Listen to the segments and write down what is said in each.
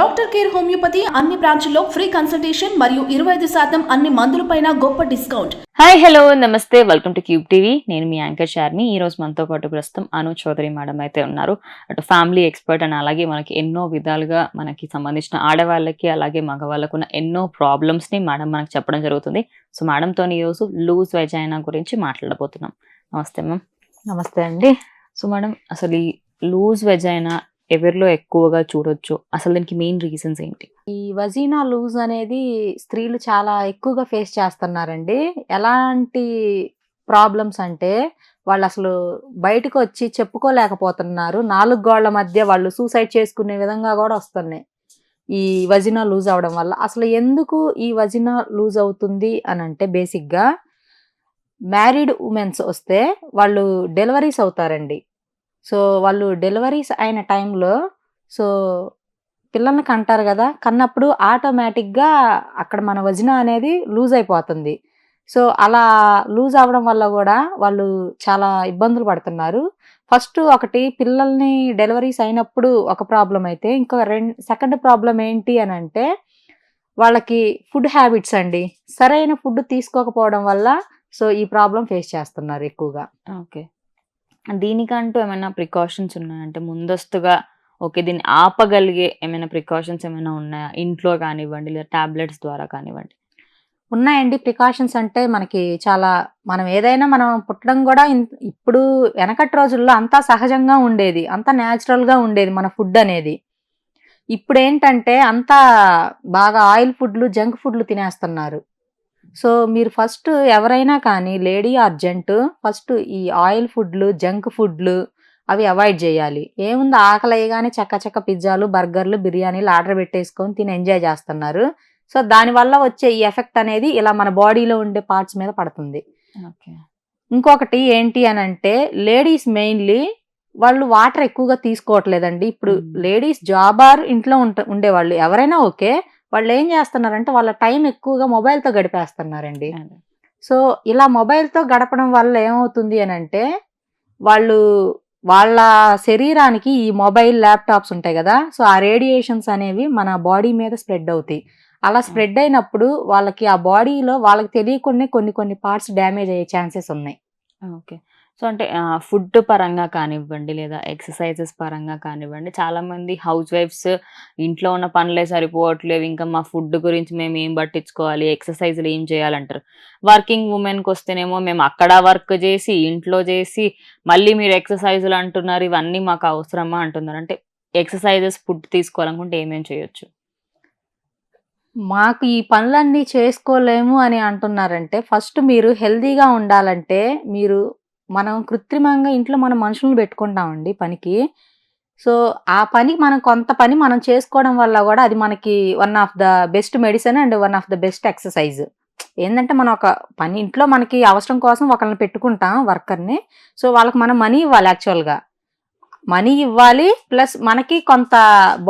Doctor care homeopathy అన్ని బ్రాంచ్ల్లో free consultation మరియు ఇరవై ఐదు శాతం అన్ని మందులపైన గొప్ప డిస్కౌంట్. హాయ్ హలో నమస్తే. Welcome to Cube TV. నేను మీ యాంకర్ షార్మి. ఈ రోజు మనతో పాటు ప్రస్తుతం అను చౌదరి మేడం అయితే ఉన్నారు. అటు ఫ్యామిలీ ఎక్స్పర్ట్ అండ్ అలాగే మనకి ఎన్నో విధాలుగా మనకి సంబంధించిన ఆడవాళ్ళకి అలాగే మగవాళ్ళకు ఉన్న ఎన్నో ప్రాబ్లమ్స్ని మేడం మనకు చెప్పడం జరుగుతుంది. సో మేడంతో ఈ రోజు లూజ్ వెజైనా గురించి మాట్లాడబోతున్నాం. నమస్తే మ్యామ్ నమస్తే అండి. సో మేడం అసలు ఈ లూజ్ వెజైనా ఎవరిలో ఎక్కువగా చూడొచ్చు అసలు దీనికి మెయిన్ రీజన్స్ ఏంటి? ఈ వజీనా లూజ్ అనేది స్త్రీలు చాలా ఎక్కువగా ఫేస్ చేస్తున్నారండి. ఎలాంటి ప్రాబ్లమ్స్ అంటే వాళ్ళు అసలు బయటకు వచ్చి చెప్పుకోలేకపోతున్నారు. నాలుగు గోళ్ళ మధ్య వాళ్ళు సూసైడ్ చేసుకునే విధంగా కూడా వస్తున్నాయి ఈ వజినా లూజ్ అవడం వల్ల. అసలు ఎందుకు ఈ వజినా లూజ్ అవుతుంది అని అంటే బేసిక్గా మ్యారీడ్ ఉమెన్స్ వస్తే వాళ్ళు డెలివరీస్ అవుతారండి. సో వాళ్ళు డెలివరీస్ అయిన టైంలో సో పిల్లల్ని కంటారు కదా కన్నప్పుడు ఆటోమేటిక్గా అక్కడ మన వజన అనేది లూజ్ అయిపోతుంది. సో అలా లూజ్ అవ్వడం వల్ల కూడా వాళ్ళు చాలా ఇబ్బందులు పడుతున్నారు. ఫస్ట్ ఒకటి పిల్లల్ని డెలివరీస్ అయినప్పుడు ఒక ప్రాబ్లం అయితే ఇంకో రెండు సెకండ్ ప్రాబ్లం ఏంటి అని అంటే వాళ్ళకి ఫుడ్ హ్యాబిట్స్ అండి. సరైన ఫుడ్ తీసుకోకపోవడం వల్ల సో ఈ ప్రాబ్లం ఫేస్ చేస్తున్నారు ఎక్కువగా. ఓకే. దీనికంటూ ఏమైనా ప్రికాషన్స్ ఉన్నాయంటే ముందస్తుగా ఓకే దీన్ని ఆపగలిగే ఏమైనా ప్రికాషన్స్ ఏమైనా ఉన్నాయా? ఇంట్లో కానివ్వండి లేదా టాబ్లెట్స్ ద్వారా కానివ్వండి. ఉన్నాయండి. ప్రికాషన్స్ అంటే మనకి చాలా మనం ఏదైనా మనం పుట్టడం కూడా ఇన్- ఇప్పుడు వెనకటి రోజుల్లో అంతా సహజంగా ఉండేది. అంతా న్యాచురల్గా ఉండేది మన ఫుడ్ అనేది. ఇప్పుడు ఏంటంటే అంతా బాగా ఆయిల్ ఫుడ్లు జంక్ ఫుడ్లు తినేస్తున్నారు. సో మీరు ఫస్ట్ ఎవరైనా కానీ లేడీ ఆర్ జెంట్ ఫస్ట్ ఈ ఆయిల్ ఫుడ్లు జంక్ ఫుడ్లు అవి అవాయిడ్ చేయాలి. ఏముంది ఆకలి అయ్యగానే చక్క చక్క పిజ్జాలు బర్గర్లు బిర్యానీలు ఆర్డర్ పెట్టేసుకొని తిని ఎంజాయ్ చేస్తున్నారు. సో దానివల్ల వచ్చే ఈ ఎఫెక్ట్ అనేది ఇలా మన బాడీలో ఉండే పార్ట్స్ మీద పడుతుంది. ఓకే. ఇంకొకటి ఏంటి అని అంటే లేడీస్ మెయిన్లీ వాళ్ళు వాటర్ ఎక్కువగా తీసుకోవట్లేదండి. ఇప్పుడు. లేడీస్ జాబ్ ఆర్ ఇంట్లో ఉంట ఉండేవాళ్ళు. ఎవరైనా ఓకే వాళ్ళు ఏం చేస్తున్నారంటే వాళ్ళ టైం ఎక్కువగా మొబైల్తో గడిపేస్తున్నారండి. సో ఇలా మొబైల్తో గడపడం వల్ల ఏమవుతుంది అని అంటే వాళ్ళు వాళ్ళ శరీరానికి ఈ మొబైల్ ల్యాప్టాప్స్ ఉంటాయి కదా సో ఆ రేడియేషన్స్ అనేవి మన బాడీ మీద స్ప్రెడ్ అవుతాయి. అలా స్ప్రెడ్ అయినప్పుడు వాళ్ళకి ఆ బాడీలో వాళ్ళకి తెలియకుండా కొన్ని కొన్ని పార్ట్స్ డ్యామేజ్ అయ్యే ఛాన్సెస్ ఉన్నాయి. ఓకే. సో అంటే ఫుడ్ పరంగా కానివ్వండి లేదా ఎక్సర్సైజెస్ పరంగా కానివ్వండి చాలామంది హౌస్ వైఫ్స్ ఇంట్లో ఉన్న పనులే సరిపోవట్లేవు ఇంకా మా ఫుడ్ గురించి మేము ఏం పట్టించుకోవాలి? ఎక్సర్సైజ్లు ఏం చేయాలంటారు? వర్కింగ్ ఉమెన్కి వస్తేనేమో మేము అక్కడ వర్క్ చేసి ఇంట్లో చేసి మళ్ళీ మీరు ఎక్సర్సైజులు అంటున్నారు ఇవన్నీ మాకు అవసరమా అంటున్నారు. అంటే ఎక్సర్సైజెస్ ఫుడ్ తీసుకోవాలనుకుంటే ఏమేమి చేయొచ్చు? మాకు ఈ పనులన్నీ చేసుకోలేము అని అంటున్నారంటే ఫస్ట్ మీరు హెల్దీగా ఉండాలంటే మీరు మనం కృత్రిమంగా ఇంట్లో మనం మనుషులను పెట్టుకుంటామండి పనికి. సో ఆ పని మనం కొంత పని మనం చేసుకోవడం వల్ల కూడా అది మనకి one of the best medicine and one of the best exercise ఏంటంటే మనం ఒక పని ఇంట్లో మనకి అవసరం కోసం ఒకరిని పెట్టుకుంటాం వర్కర్ని. సో వాళ్ళకి మనం మనీ ఇవ్వాలి యాక్చువల్గా మనీ ఇవ్వాలి ప్లస్ మనకి కొంత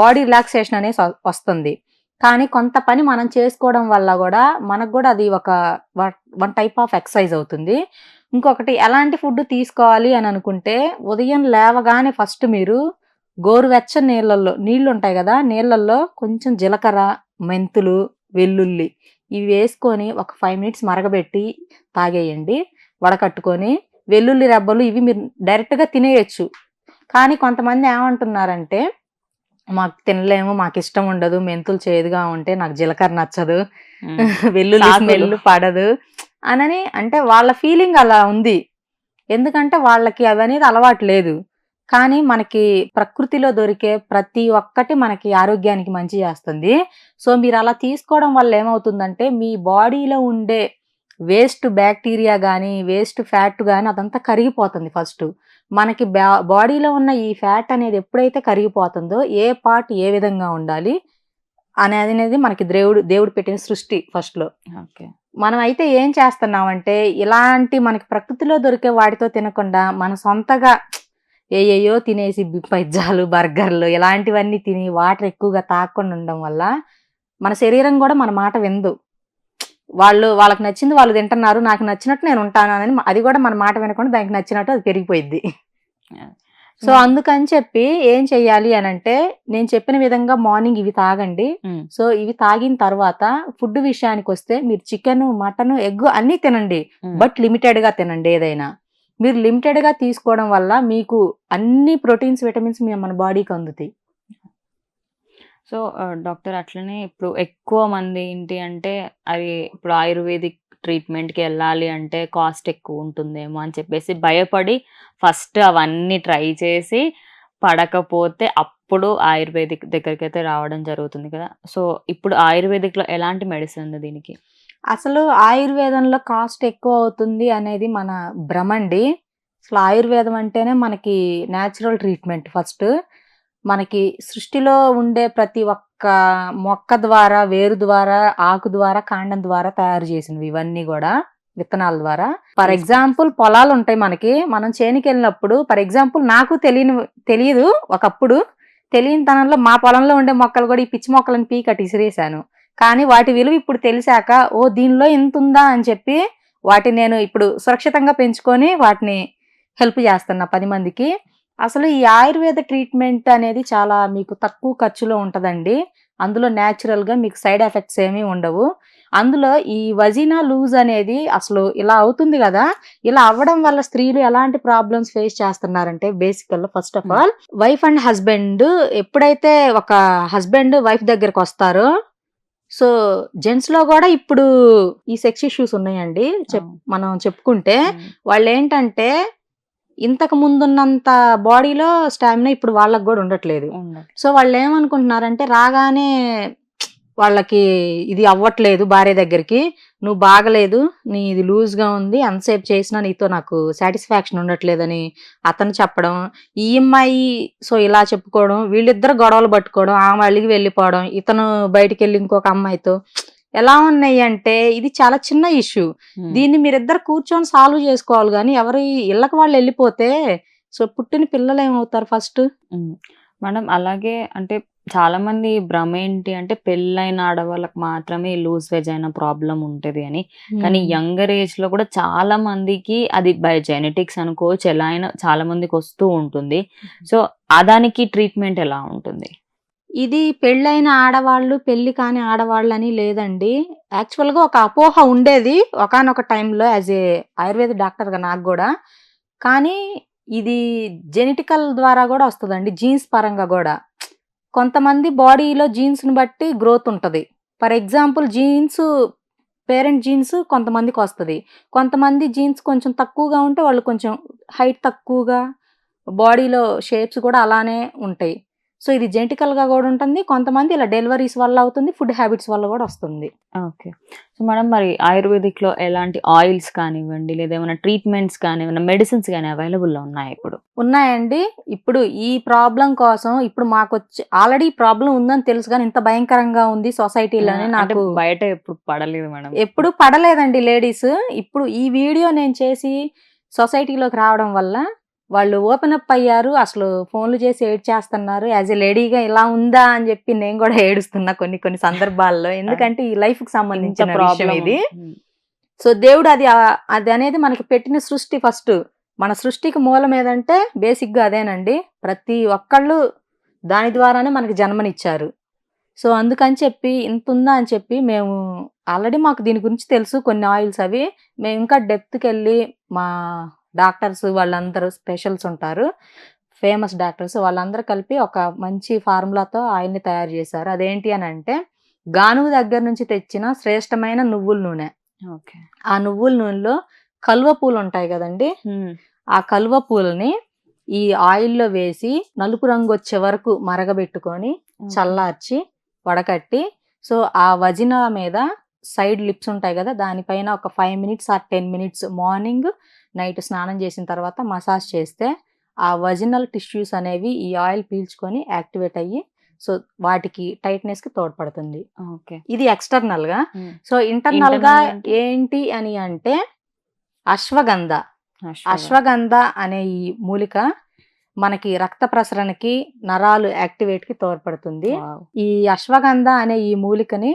బాడీ రిలాక్సేషన్ అనేది వస్తుంది. కానీ కొంత పని మనం చేసుకోవడం వల్ల కూడా మనకు కూడా అది ఒక వన్ టైప్ ఆఫ్ ఎక్సర్సైజ్ అవుతుంది. ఇంకొకటి ఎలాంటి ఫుడ్ తీసుకోవాలి అని అనుకుంటే ఉదయం లేవగానే ఫస్ట్ మీరు గోరువెచ్చని నీళ్ళల్లో నీళ్ళు ఉంటాయి కదా నీళ్ళల్లో కొంచెం జీలకర్ర మెంతులు వెల్లుల్లి ఇవి వేసుకొని ఒక ఫైవ్ మినిట్స్ మరగబెట్టి తాగేయండి. వడకట్టుకొని వెల్లుల్లి రెబ్బలు ఇవి మీరు డైరెక్ట్గా తినేయచ్చు. కానీ కొంతమంది ఏమంటున్నారంటే మాకు తినలేము మాకు ఇష్టం ఉండదు మెంతులు చేదుగా ఉంటే నాకు జీలకర్ర నచ్చదు వెల్లుల్లి. స్మెల్ పడదు. అనని అంటే వాళ్ళ ఫీలింగ్ అలా ఉంది. ఎందుకంటే వాళ్ళకి అవనేది అలవాటు లేదు. కానీ మనకి ప్రకృతిలో దొరికే ప్రతి ఒక్కటి మనకి ఆరోగ్యానికి మంచి చేస్తుంది. సో మీరు అలా తీసుకోవడం వల్ల ఏమవుతుందంటే మీ బాడీలో ఉండే వేస్ట్ బ్యాక్టీరియా కానీ వేస్ట్ ఫ్యాట్ కానీ అదంతా కరిగిపోతుంది ఫస్ట్. మనకి బా- బాడీలో ఉన్న ఈ ఫ్యాట్ అనేది ఎప్పుడైతే కరిగిపోతుందో ఏ పార్ట్ ఏ విధంగా ఉండాలి అనేది అనేది మనకి దేవుడు దేవుడు పెట్టిన సృష్టి ఫస్ట్లో ఓకే. మనం అయితే ఏం చేస్తున్నామంటే ఇలాంటి మనకి ప్రకృతిలో దొరికే వాటితో తినకుండా మన సొంతగా ఏయేయో తినేసి పిజ్జాలు బర్గర్లు ఇలాంటివన్నీ తిని వాటర్ ఎక్కువగా తాగకుండా ఉండడం వల్ల మన శరీరం కూడా మన మాట విందు. వాళ్ళు వాళ్ళకి నచ్చింది వాళ్ళు తింటున్నారు నాకు నచ్చినట్టు నేను ఉంటాను అని అది కూడా మన మాట వినకుండా దానికి నచ్చినట్టు అది పెరిగిపోయింది సో అందుకని చెప్పి ఏం చెయ్యాలి అని అంటే నేను చెప్పిన విధంగా మార్నింగ్ ఇవి తాగండి. ఉమ్, సో ఇవి తాగిన తర్వాత ఫుడ్ విషయానికి వస్తే మీరు చికెన్ మటన్ ఎగ్ అన్ని తినండి. ఉమ్. బట్ లిమిటెడ్గా తినండి ఏదైనా. మీరు లిమిటెడ్గా తీసుకోవడం వల్ల మీకు అన్ని ప్రోటీన్స్ విటమిన్స్ మీ మన బాడీకి అందుతాయి. సో డాక్టర్ అట్లనే ఇప్పుడు ఎక్కువ మంది ఏంటి అంటే అది ఇప్పుడు ఆయుర్వేదిక్ ట్రీట్మెంట్కి వెళ్ళాలి అంటే కాస్ట్ ఎక్కువ ఉంటుందేమో అని చెప్పేసి భయపడి ఫస్ట్ అవన్నీ ట్రై చేసి పడకపోతే అప్పుడు ఆయుర్వేదిక్ దగ్గరికి అయితే రావడం జరుగుతుంది కదా. సో ఇప్పుడు ఆయుర్వేదిక్లో ఎలాంటి మెడిసిన్ ఉంది దీనికి? అసలు ఆయుర్వేదంలో కాస్ట్ ఎక్కువ అవుతుంది అనేది మన భ్రమండి అసలు ఆయుర్వేదం అంటేనే మనకి న్యాచురల్ ట్రీట్మెంట్ ఫస్ట్. మనకి సృష్టిలో ఉండే ప్రతి ఒక్క మొక్క ద్వారా వేరు ద్వారా ఆకు ద్వారా కాండం ద్వారా తయారు చేసినవి. ఇవన్నీ కూడా విత్తనాల ద్వారా. ఫర్ ఎగ్జాంపుల్ పొలాలు ఉంటాయి మనకి. మనం చేనికి వెళ్ళినప్పుడు ఫర్ ఎగ్జాంపుల్ నాకు తెలియని తెలియదు. ఒకప్పుడు తెలియని తనంలో మా పొలంలో ఉండే మొక్కలు కూడా ఈ పిచ్చి మొక్కలను పీకటి ఇసిరేసాను కానీ వాటి విలువ ఇప్పుడు తెలిసాక ఓ దీనిలో ఇంత ఉందా అని చెప్పి వాటిని నేను ఇప్పుడు సురక్షితంగా పెంచుకొని వాటిని హెల్ప్ చేస్తున్నా పది మందికి. అసలు ఈ ఆయుర్వేద ట్రీట్మెంట్ అనేది చాలా మీకు తక్కువ ఖర్చులో ఉంటుందండి. అందులో న్యాచురల్గా మీకు సైడ్ ఎఫెక్ట్స్ ఏమీ ఉండవు. అందులో ఈ వజీనా లూజ్ అనేది అసలు ఇలా అవుతుంది కదా ఇలా అవ్వడం వల్ల స్త్రీలు ఎలాంటి ప్రాబ్లమ్స్ ఫేస్ చేస్తున్నారంటే basically first of all wife and husband ఎప్పుడైతే ఒక హస్బెండ్ వైఫ్ దగ్గరకు వస్తారో సో జెంట్స్లో కూడా ఇప్పుడు ఈ సెక్స్ ఇష్యూస్ ఉన్నాయండి. చెప్ మనం చెప్పుకుంటే వాళ్ళు ఏంటంటే ఇంతకు ముందున్నంత బాడీలో స్టామినా ఇప్పుడు వాళ్ళకి కూడా ఉండట్లేదు. సో వాళ్ళు ఏమనుకుంటున్నారంటే రాగానే వాళ్ళకి ఇది అవ్వట్లేదు భార్య దగ్గరికి నువ్వు బాగలేదు నీ ఇది లూజ్గా ఉంది అంతసేపు చేసినా నీతో నాకు సాటిస్ఫాక్షన్ ఉండట్లేదని అతను చెప్పడం ఈ అమ్మాయి సో ఇలా చెప్పుకోవడం వీళ్ళిద్దరు గొడవలు పట్టుకోవడం ఆమె అలిగి వెళ్ళిపోవడం ఇతను బయటికి వెళ్ళి ఇంకొక అమ్మాయితో ఎలా ఉన్నాయి అంటే ఇది చాలా చిన్న ఇష్యూ. దీన్ని మీరిద్దరు కూర్చొని సాల్వ్ చేసుకోవాలి కానీ ఎవరి ఇళ్ళకి వాళ్ళు వెళ్ళిపోతే సో పుట్టిన పిల్లలు ఏమవుతారు ఫస్ట్. మేడం అలాగే అంటే చాలా మంది భ్రమ ఏంటి అంటే పెళ్ళైన ఆడవాళ్ళకి మాత్రమే లూజ్ వెజ్ అయిన ప్రాబ్లం ఉంటది అని. కానీ యంగర్ ఏజ్లో కూడా చాలా మందికి అది బై జెనెటిక్స్ అనుకోవచ్చు ఎలా అయినా చాలా మందికి వస్తూ ఉంటుంది. సో ఆ దానికి ట్రీట్మెంట్ ఎలా ఉంటుంది? ఇది పెళ్ళైన ఆడవాళ్ళు పెళ్ళి కాని ఆడవాళ్ళు అని లేదండి. యాక్చువల్గా ఒక అపోహ ఉండేది ఒకనొక టైంలో యాజ్ ఏ ఆయుర్వేద డాక్టర్గా నాకు కూడా. కానీ ఇది జెనెటికల్ ద్వారా కూడా వస్తుందండి జీన్స్ పరంగా కూడా. కొంతమంది బాడీలో జీన్స్ని బట్టి గ్రోత్ ఉంటుంది. For example genes parent genes కొంతమందికి వస్తుంది. కొంతమంది జీన్స్ కొంచెం తక్కువగా ఉంటే వాళ్ళు కొంచెం హైట్ తక్కువగా బాడీలో షేప్స్ కూడా అలానే ఉంటాయి. సో ఇది జెనెటికల్గా కూడా ఉంటుంది. కొంతమంది ఇలా డెలివరీస్ వల్ల అవుతుంది ఫుడ్ హ్యాబిట్స్ వల్ల కూడా వస్తుంది. ఓకే. సో మేడం మరి ఆయుర్వేదిక్లో ఎలాంటి ఆయిల్స్ కానివ్వండి లేదా ఏమైనా ట్రీట్మెంట్స్ కానీ ఏమైనా మెడిసిన్స్ కానీ అవైలబుల్లో ఉన్నాయి ఇప్పుడు? ఉన్నాయండి. ఇప్పుడు ఈ ప్రాబ్లం కోసం ఇప్పుడు మాకు వచ్చి ఆల్రెడీ ప్రాబ్లం ఉందని తెలుసు కానీ ఇంత భయంకరంగా ఉంది సొసైటీలోనే నాకు బయట ఎప్పుడు పడలేదు మేడం. ఎప్పుడు పడలేదండి లేడీస్. ఇప్పుడు ఈ వీడియో నేను చేసి సొసైటీలోకి రావడం వల్ల వాళ్ళు ఓపెన్ అప్ అయ్యారు అసలు ఫోన్లు చేసి ఏడ్ చేస్తున్నారు యాజ్ ఎ లేడీగా ఇలా ఉందా అని చెప్పి నేను కూడా ఏడుస్తున్నా కొన్ని కొన్ని సందర్భాల్లో. ఎందుకంటే ఈ లైఫ్కి సంబంధించిన ప్రాబ్లం ఇది. సో దేవుడు అది అది అనేది మనకి పెట్టిన సృష్టి ఫస్ట్ మన సృష్టికి మూలం ఏదంటే బేసిక్గా అదేనండి. ప్రతి ఒక్కళ్ళు దాని ద్వారానే మనకి జన్మనిచ్చారు. సో అందుకని చెప్పి ఇంత ఉందా అని చెప్పి మేము ఆల్రెడీ మాకు దీని గురించి తెలుసు కొన్ని ఆయిల్స్ అవి. మేము ఇంకా డెప్త్కి వెళ్ళి మా డాక్టర్స్ వాళ్ళందరూ స్పెషల్స్ ఉంటారు. ఫేమస్ డాక్టర్స్ వాళ్ళందరూ కలిపి ఒక మంచి ఫార్ములాతో ఆయిల్ని తయారు చేశారు. అదేంటి అని అంటే గానుగు దగ్గర నుంచి తెచ్చిన శ్రేష్టమైన నువ్వుల నూనె. ఓకే. ఆ నువ్వుల నూనెలో కలువ పూలు ఉంటాయి కదండి. ఆ కలువ పూలని ఈ ఆయిల్లో వేసి నలుపు రంగు వచ్చే వరకు మరగబెట్టుకొని చల్లార్చి వడకట్టి సో ఆ వజిన మీద సైడ్ లిప్స్ ఉంటాయి కదా దానిపైన ఒక five minutes or ten minutes morning night స్నానం చేసిన తర్వాత మసాజ్ చేస్తే ఆ వజినల్ టిష్యూస్ అనేవి ఈ ఆయిల్ పీల్చుకొని యాక్టివేట్ అయ్యి సో వాటికి టైట్నెస్కి తోడ్పడుతుంది. ఓకే. ఇది ఎక్స్టర్నల్గా సో ఇంటర్నల్గా? ఏంటి అని అంటే అశ్వగంధ. అశ్వగంధ. అనే ఈ మూలిక మనకి రక్త ప్రసరణకి నరాలు యాక్టివేట్కి తోడ్పడుతుంది ఈ అశ్వగంధ అనే ఈ మూలికని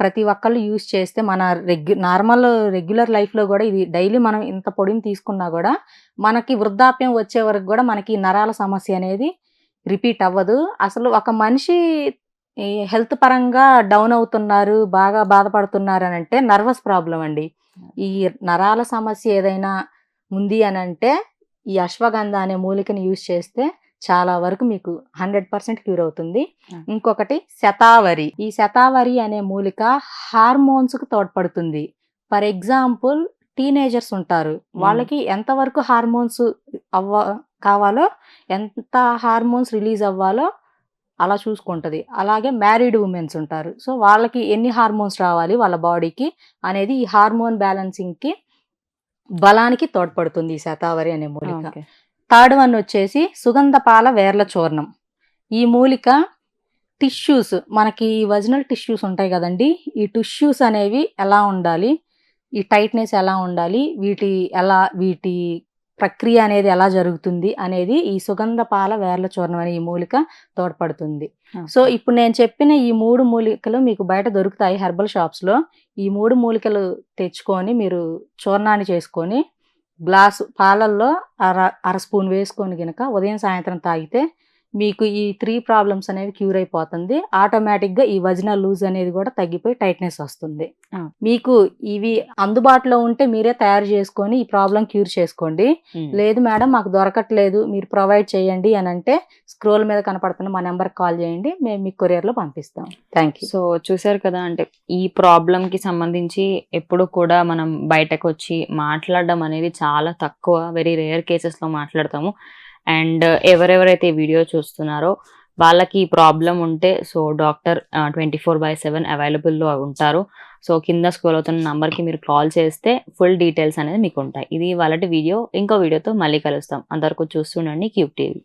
ప్రతి ఒక్కళ్ళు యూజ్ చేస్తే మన రెగ్యు నార్మల్ రెగ్యులర్ లైఫ్లో కూడా ఇది డైలీ మనం ఇంత పొడిని తీసుకున్నా కూడా మనకి వృద్ధాప్యం వచ్చే వరకు కూడా మనకి నరాల సమస్య అనేది రిపీట్ అవ్వదు. అసలు ఒక మనిషి ఈ హెల్త్ పరంగా డౌన్ అవుతున్నారు బాగా బాధపడుతున్నారు అని అంటే నర్వస్ ప్రాబ్లం అండి. ఈ నరాల సమస్య ఏదైనా ఉంది అని అంటే ఈ అశ్వగంధ అనే మూలికని యూజ్ చేస్తే చాలా వరకు మీకు హండ్రెడ్ పర్సెంట్ క్యూర్ అవుతుంది. ఇంకొకటి శతావరి. ఈ శతావరి అనే మూలిక హార్మోన్స్కు తోడ్పడుతుంది. ఫర్ ఎగ్జాంపుల్ టీనేజర్స్ ఉంటారు. వాళ్ళకి ఎంతవరకు హార్మోన్స్ అవ్వ కావాలో ఎంత హార్మోన్స్ రిలీజ్ అవ్వాలో అలా చూసుకుంటది. అలాగే మ్యారీడ్ ఉమెన్స్ ఉంటారు. సో వాళ్ళకి ఎన్ని హార్మోన్స్ రావాలి వాళ్ళ బాడీకి అనేది ఈ హార్మోన్ బ్యాలెన్సింగ్కి బలానికి తోడ్పడుతుంది ఈ శతావరి అనే మూలిక. థర్డ్ వన్ వచ్చేసి సుగంధపాల వేర్ల చూర్ణం. ఈ మూలిక టిష్యూస్ మనకి వజనల్ టిష్యూస్ ఉంటాయి కదండి ఈ టిష్యూస్ అనేవి ఎలా ఉండాలి ఈ టైట్నెస్ ఎలా ఉండాలి వీటి ఎలా వీటి ప్రక్రియ అనేది ఎలా జరుగుతుంది అనేది ఈ సుగంధపాల వేర్ల చూర్ణం అనే ఈ మూలిక తోడ్పడుతుంది. సో ఇప్పుడు నేను చెప్పిన ఈ మూడు మూలికలు మీకు బయట దొరుకుతాయి హెర్బల్ షాప్స్లో. ఈ మూడు మూలికలు తెచ్చుకొని మీరు చూర్ణాన్ని చేసుకొని గ్లాసు పాలల్లో అర అర స్పూన్ వేసుకొని గనక ఉదయం సాయంత్రం తాగితే మీకు ఈ త్రీ ప్రాబ్లమ్స్ అనేవి క్యూర్ అయిపోతుంది. ఆటోమేటిక్గా ఈ వజన లూజ్ అనేది కూడా తగ్గిపోయి టైట్నెస్ వస్తుంది. మీకు ఇవి అందుబాటులో ఉంటే మీరే తయారు చేసుకొని ఈ ప్రాబ్లం క్యూర్ చేసుకోండి. లేదు మేడం మాకు దొరకట్లేదు మీరు ప్రొవైడ్ చేయండి అని అంటే స్క్రోల్ మీద కనపడుతున్న మా నెంబర్కి కాల్ చేయండి మేము మీకు కొరియర్లో పంపిస్తాం. థ్యాంక్ యూ సో చూసారు కదా అంటే ఈ ప్రాబ్లం కి సంబంధించి ఎప్పుడు కూడా మనం బయటకు వచ్చి మాట్లాడడం అనేది చాలా తక్కువ వెరీ రేర్ కేసెస్లో మాట్లాడతాము. అండ్ ఎవరెవరైతే ఈ వీడియో చూస్తున్నారో వాళ్ళకి ఈ ప్రాబ్లం ఉంటే so doctor twenty four by seven అవైలబుల్లో ఉంటారు. సో కింద స్క్రోల్ అవుతున్న నంబర్కి మీరు కాల్ చేస్తే ఫుల్ డీటెయిల్స్ అనేది మీకు ఉంటాయి ఇది వాళ్ళటి వీడియో. ఇంకో వీడియోతో మళ్ళీ కలుస్తాం. అంతవరకు చూస్తుండండి క్యూబ్ టీవీ.